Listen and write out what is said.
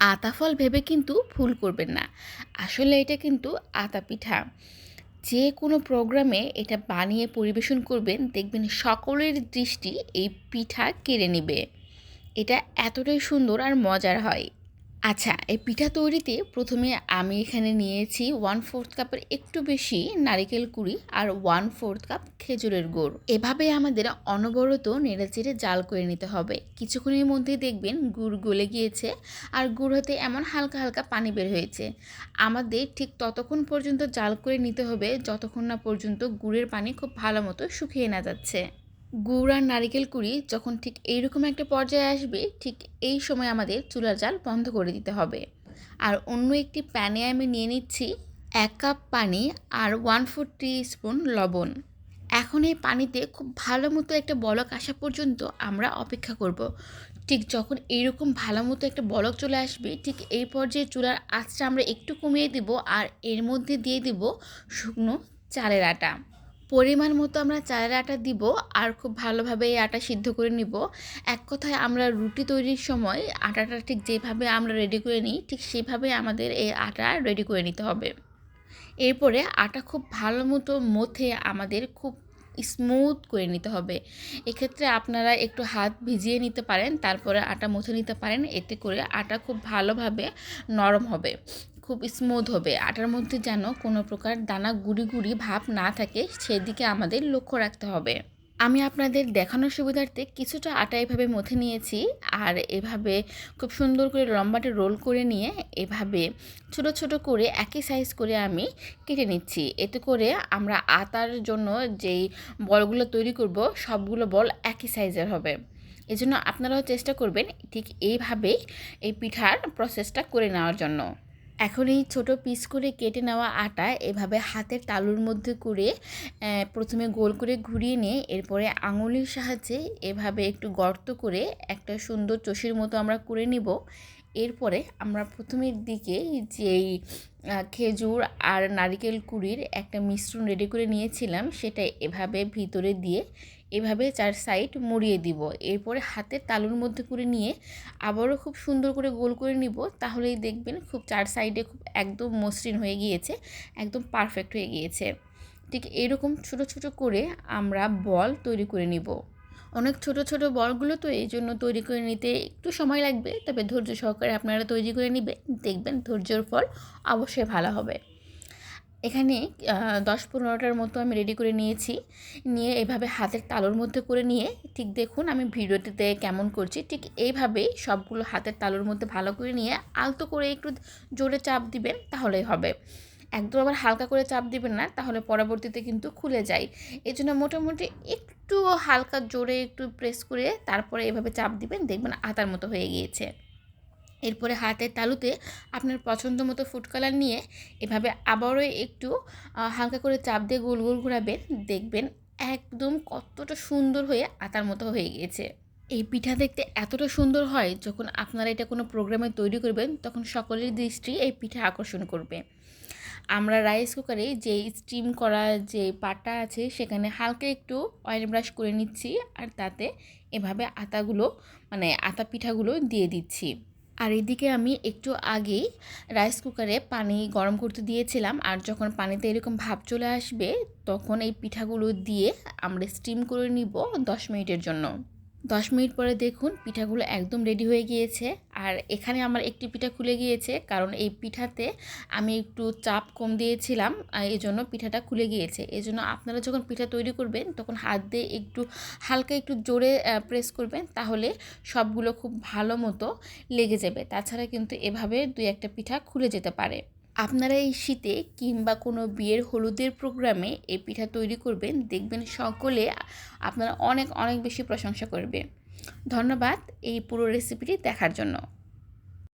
আতা ফল ভেবে কিন্তু ভুল করবেন না। আসলে এটা কিন্তু আতা পিঠা। যে কোনো প্রোগ্রামে এটা বানিয়ে পরিবেশন করবেন, দেখবেন সকলের দৃষ্টি এই পিঠা কেড়ে নেবে। এটা এতটাই সুন্দর আর মজার হয়। আচ্ছা এই পিঠা তৈরিতে প্রথমে আমি এখানে নিয়েছি ওয়ান ফোর্থ কাপের একটু বেশি নারিকেল কুড়ি আর ওয়ান ফোর্থ কাপ খেজুরের গুড়। এভাবে আমাদের অনবরত নেড়েচেড়ে জাল করে নিতে হবে। কিছুক্ষণের মধ্যেই দেখবেন গুড় গলে গিয়েছে আর গুড় হতে এমন হালকা হালকা পানি বের হয়েছে। আমাদের ঠিক ততক্ষণ পর্যন্ত জাল করে নিতে হবে যতক্ষণ না পর্যন্ত গুড়ের পানি খুব ভালো মতো শুকিয়ে না যাচ্ছে। গুড় আর নারিকেল কুড়ি যখন ঠিক এইরকম একটা পর্যায়ে আসবে, ঠিক এই সময় আমাদের চুলার জাল বন্ধ করে দিতে হবে। আর অন্য একটি প্যানে আমি নিয়ে নিচ্ছি এক কাপ পানি আর ওয়ান ফোর টি স্পুন লবণ। এখন এই পানিতে খুব ভালো মতো একটা বলক আসা পর্যন্ত আমরা অপেক্ষা করব। ঠিক যখন এইরকম ভালো মতো একটা বলক চলে আসবে, ঠিক এই পর্যায়ে চুলার আঁচটা আমরা একটু কমিয়ে দিব আর এর মধ্যে দিয়ে দিব শুকনো চালের আটা। পরিমাণ মতো আমরা চালের আটা দিব আর খুব ভালোভাবে এই আটা সিদ্ধ করে নিব। এক কথায় আমরা রুটি তৈরির সময় আটাটা ঠিক যেভাবে আমরা রেডি করে নিই, ঠিক সেভাবে আমাদের এই আটা রেডি করে নিতে হবে। এরপরে আটা খুব ভালো মতো মথে আমাদের খুব স্মুথ করে নিতে হবে। এক্ষেত্রে আপনারা একটু হাত ভিজিয়ে নিতে পারেন, তারপরে আটা মুছে নিতে পারেন, এতে করে আটা খুব ভালোভাবে নরম হবে। খুব স্মুথ হবে। আটার মধ্যে যেন কোনো প্রকার দানা গুড়ি গুড়ি ভাব না থাকে, সেদিকে আমাদের লক্ষ্য রাখতে হবে। আমি আপনাদের দেখানোর সুবিধার্থে কিছুটা আটা এভাবে মথে নিয়েছি, আর এভাবে খুব সুন্দর করে লম্বাটে রোল করে নিয়ে এভাবে ছোট ছোট করে একই সাইজ করে আমি কেটে নিচ্ছি। এতে করে আমরা আটার জন্য যেই বলগুলো তৈরি করব, সবগুলো বল একই সাইজের হবে। এজন্য আপনারাও চেষ্টা করবেন ঠিক এইভাবেই এই পিঠার প্রসেসটা করে নেওয়ার জন্য। এখন এই ছোটো পিস করে কেটে নেওয়া আটা এভাবে হাতের তালুর মধ্যে করে প্রথমে গোল করে ঘুরিয়ে নিয়ে এরপরে আঙুলের সাহায্যে এভাবে একটু গর্ত করে একটা সুন্দর চষির মতো আমরা করে নিব। এরপরে আমরা প্রথমের দিকে যেই খেজুর আর নারিকেল কুড়ির একটা মিশ্রণ রেডি করে নিয়েছিলাম, সেটা এভাবে ভিতরে দিয়ে এভাবে চার সাইড মুড়িয়ে দিব। এরপরে হাতের তালুর মধ্যে করে নিয়ে আবারও খুব সুন্দর করে গোল করে নিব। তাহলেই দেখবেন খুব চার সাইডে খুব একদম মসৃণ হয়ে গিয়েছে, একদম পারফেক্ট হয়ে গিয়েছে। ঠিক এরকম ছোট ছোট করে আমরা বল তৈরি করে নিব। অনেক ছোট ছোট বলগুলো তো এই জন্য তৈরি করে নিতে একটু সময় লাগবে, তবে ধৈর্য সহকারে আপনারা তৈরি করে নেবে দেখবেন ধৈর্যর ফল অবশ্যই ভালো হবে। এখানে দশ পনেরোটার মতো আমি রেডি করে নিয়েছি। নিয়ে এভাবে হাতের তালুর মধ্যে করে নিয়ে, ঠিক দেখুন আমি ভিডিওটিতে কেমন করছি, ঠিক এইভাবেই সবগুলো হাতের তালুর মধ্যে ভালো করে নিয়ে আলতো করে একটু জোরে চাপ দিবেন, তাহলেই হবে। একদম আবার হালকা করে চাপ দিবেন না, তাহলে পরবর্তীতে কিন্তু খুলে যায়। এই জন্য মোটামুটি একটু হালকা জোরে একটু প্রেস করে তারপরে এভাবে চাপ দিবেন, দেখবেন আতার মতো হয়ে গিয়েছে। এরপরে হাতের তালুতে আপনার পছন্দ মতো ফুড কালার নিয়ে এভাবে আবারও একটু হালকা করে চাপ দিয়ে গোল গোল ঘোরাবেন। দেখবেন একদম কতটা সুন্দর হয়ে আতার মতো হয়ে গিয়েছে। এই পিঠা দেখতে এতটা সুন্দর হয়, যখন আপনারা এটা কোনো প্রোগ্রামে তৈরি করবেন, তখন সকলের দৃষ্টি এই পিঠা আকর্ষণ করবে। আমরা রাইস কুকারে যে স্টিম করা যে পাটা আছে, সেখানে হালকা একটু অয়েল ব্রাশ করে নিচ্ছি আর তাতে এভাবে আতাগুলো মানে আতা পিঠাগুলো দিয়ে দিচ্ছি। আর এদিকে আমি একটু আগেই রাইস কুকারে পানি গরম করতে দিয়েছিলাম। আর যখন পানিতে এরকম ভাব চলে আসবে, তখন এই পিঠাগুলো দিয়ে আমরা স্টিম করে নিব দশ মিনিটের জন্য। দশ মিনিট পরে দেখুন পিঠাগুলো একদম রেডি হয়ে গিয়েছে। আর এখানে আমার একটি পিঠা খুলে গিয়েছে, কারণ এই পিঠাতে আমি একটু চাপ কম দিয়েছিলাম এই জন্য পিঠাটা খুলে গিয়েছে। এই জন্য আপনারা যখন পিঠা তৈরি করবেন, তখন হাত দিয়ে একটু হালকা একটু জোরে প্রেস করবেন, তাহলে সবগুলো খুব ভালো মতো লেগে যাবে। তাছাড়া কিন্তু এভাবে দুই একটা পিঠা খুলে যেতে পারে। আপনারা এই শীতে কিংবা কোনো বিয়ের হলুদের প্রোগ্রামে এই পিঠা তৈরি করবেন, দেখবেন সকলে আপনারা অনেক অনেক বেশি প্রশংসা করবে। ধন্যবাদ এই পুরো রেসিপিটি দেখার জন্য।